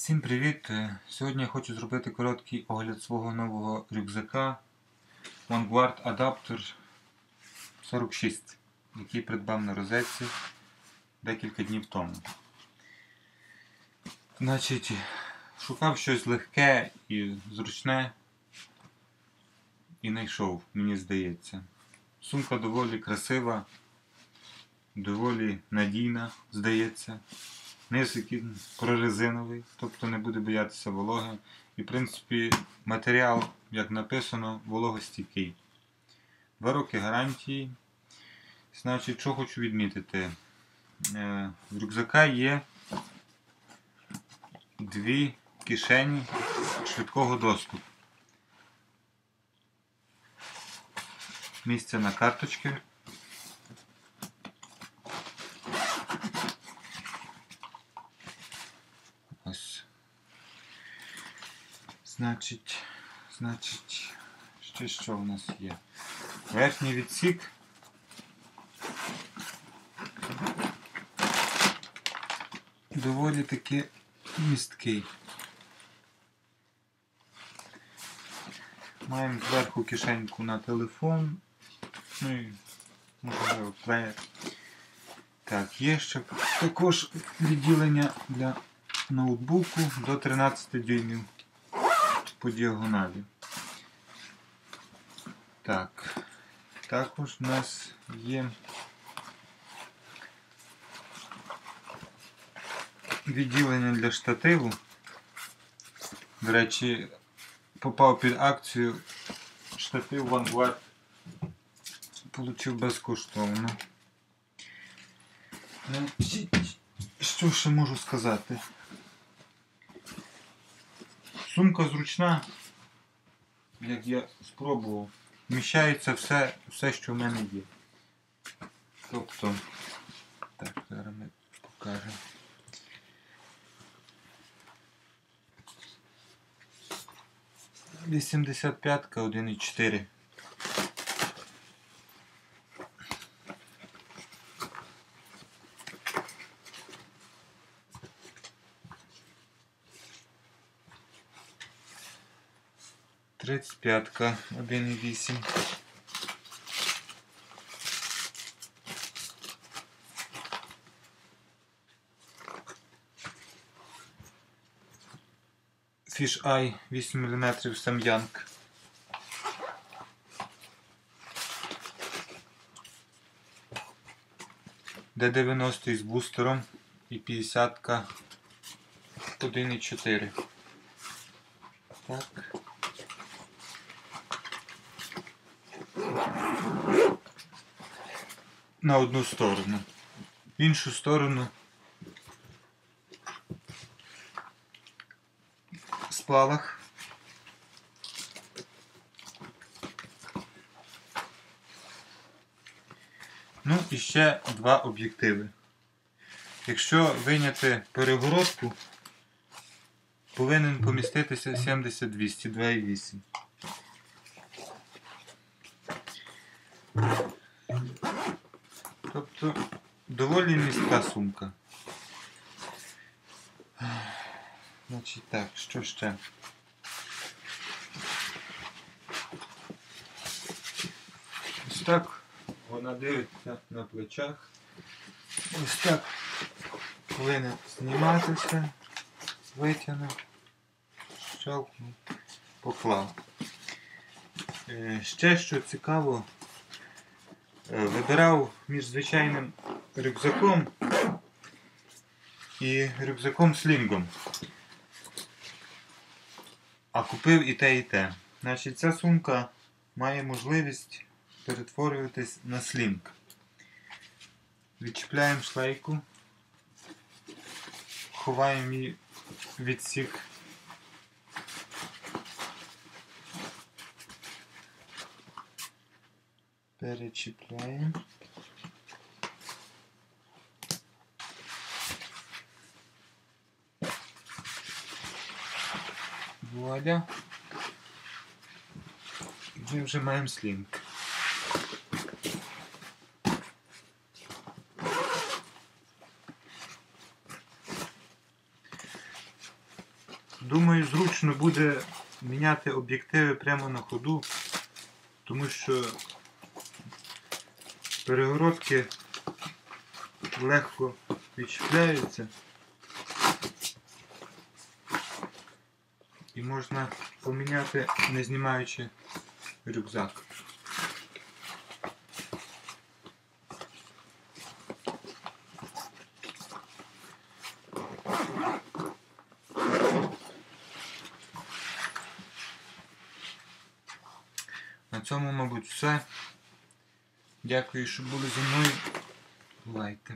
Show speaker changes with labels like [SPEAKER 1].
[SPEAKER 1] Всім привіт! Е, Сьогодні я хочу зробити короткий огляд свого нового рюкзака Vanguard Adapter 46, який придбав на розетці декілька днів тому. Значить, шукав щось легке і зручне і знайшов, мені здається. Сумка доволі красива, доволі надійна, здається. Низ який прорезиновий, тобто не буде боятися вологи. І в принципі матеріал, як написано, вологостійкий. Два роки гарантії. Значить, що хочу відмітити. Е, В рюкзака є дві кишені швидкого доступу. Місце на карточки. Ось. Значить, значить, ще що в нас є? Верхній відсік. Доволі таки місткий. Маємо зверху кишеньку на телефон. Ну і можливо плеєр. Так, є ще також відділення для ноутбуку до 13 дюймів по діагоналі. Так, також у нас є відділення для штативу. До речі, попав під акцію штатив Vanguard Получив безкоштовно. Що ще можу сказати? Сумка зручна, як я спробував, вміщається все, все що в мене є. Тобто, так, зараз ми покажемо. Вісімдесят п'ятка, 1,4. Жець п'ятка 1,8. Фіш Ай 8 мм Сам'янг. Д90 з бустером і 50 1,4. Так. На одну сторону. Іншу сторону сплавах. Ну і ще два об'єктиви. Якщо виняти перегородку, повинен поміститися 70-200, 2,8. Тобто доволі містка сумка. Значить так, що ще? Ось так вона дивиться на плечах. Ось так повинен зніматися, витягнув, щелкнув, поклав. Е, Ще що цікаво, вибирав між звичайним рюкзаком і рюкзаком слінгом. А купив і те, і те. Значить, ця сумка має можливість перетворюватись на слінг. Відчіпляємо шлейку, ховаємо її відсік. Перечіпляємо. Вуаля. Ми вже маємо слінг. Думаю, зручно буде міняти об'єктиви прямо на ходу, тому що перегородки легко відчіпляються і можна поміняти, не знімаючи рюкзак. На цьому, мабуть, все. Дякую, що були зі мною. Лайки.